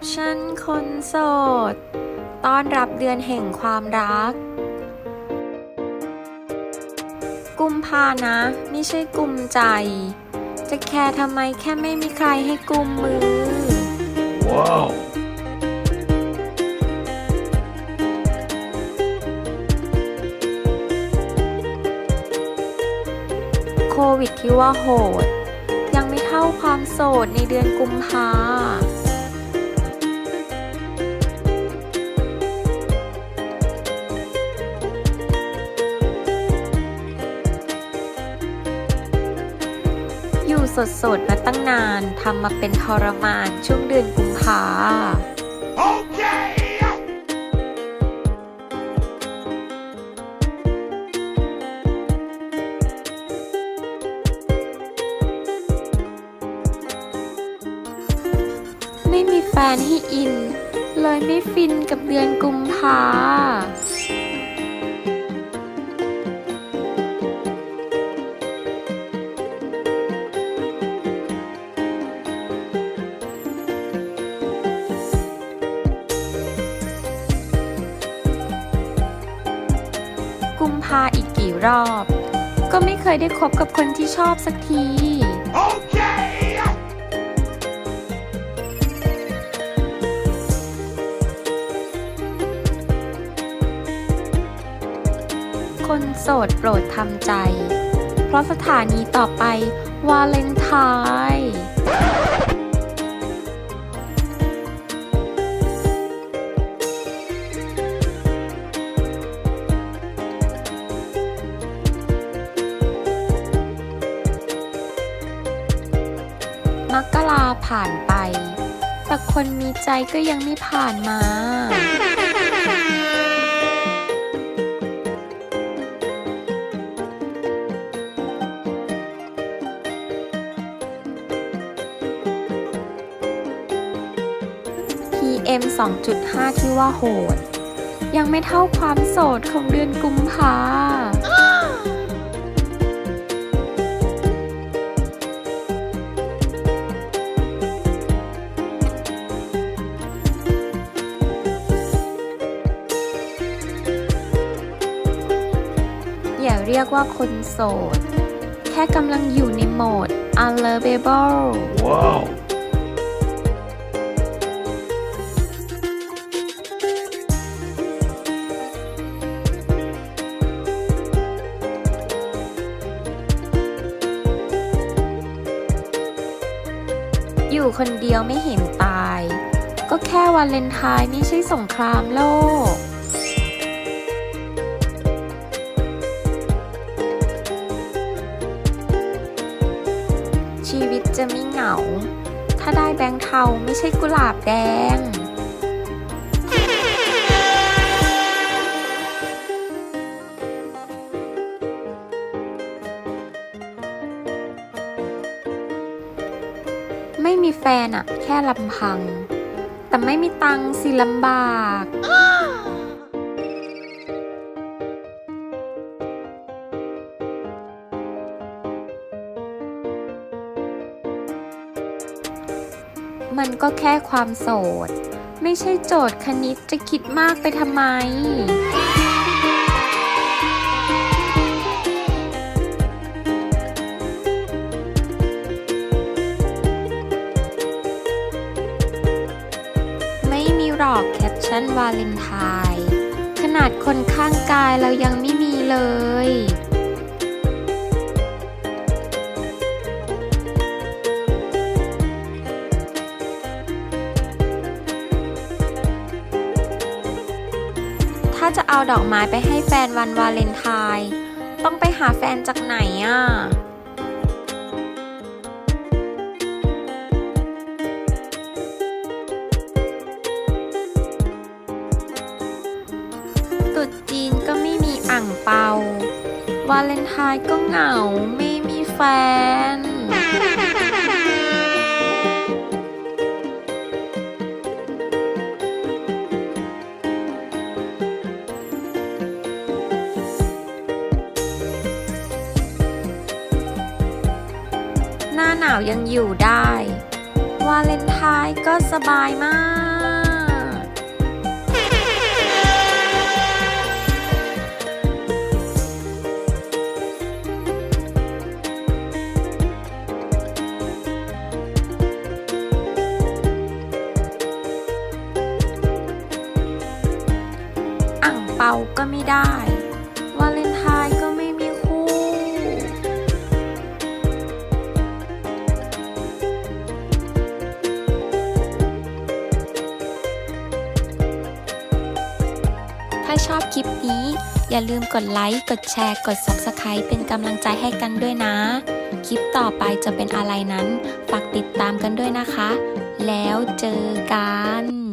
ปชั่นคนโสด ต้อนรับเดือนแห่งความรัก กุมภานะ ไม่ใช่กุมใจ จะแคร์ทำไมแค่ไม่มีใครให้กุมมือ Wow. โควิดที่ว่าโหด ยังไม่เท่าความโสดในเดือนกุมภา สดๆ มาตั้งนานทำมาเป็นทรมานช่วงเดือนกุมภา Okay. ไม่มีแฟนให้อิน เลยไม่ฟินกับเดือนกุมภาาอีกกี่รอบ ก็ไม่เคยได้คบกับคนที่ชอบสักที Okay. คนโสดโปรดทำใจ เพราะสถานีต่อไปวาเลนไทน์ ผ่านไป แต่คนมีใจก็ยังไม่ผ่านมา PM 2.5 ที่ว่าโหด ยังไม่เท่าความโสดของเดือนกุม เรียกว่าคนโสด แค่กำลังอยู่ในโหมด unlovable Wow. อยู่คนเดียวไม่เห็นตาย ก็แค่วันเลนไทน์ไม่ใช่สงครามโลก ถ้าได้แบงค์เทาไม่ใช่กุหลาบแดง ไม่มีแฟนอะแค่ลำพัง แต่ไม่มีตังสิลำบาก มันก็แค่ความโสด ไม่ใช่โจทย์คณิตจะคิดมากไปทำไม ไม่มีหรอกแคปชั่นวาเลนไทน์ขนาดคนข้างกายเรายังไม่มีเลย เอาดอกไม้ไปให้แฟนวันวาเลนไทน์ต้องไปหาแฟนจากไหนอะตุดจีนก็ไม่มีอ่างเปาวาเลนไทน์ก็เหงาไม่มีแฟน หน้าหนาวยังอยู่ได้ วาเลนไทน์ก็สบายมาก ชอบคลิปนี้ อย่าลืมกดไลค์ กดแชร์ กด Subscribe เป็นกำลังใจให้กันด้วยนะ คลิปต่อไปจะเป็นอะไรนั้น ฝากติดตามกันด้วยนะคะ แล้วเจอกัน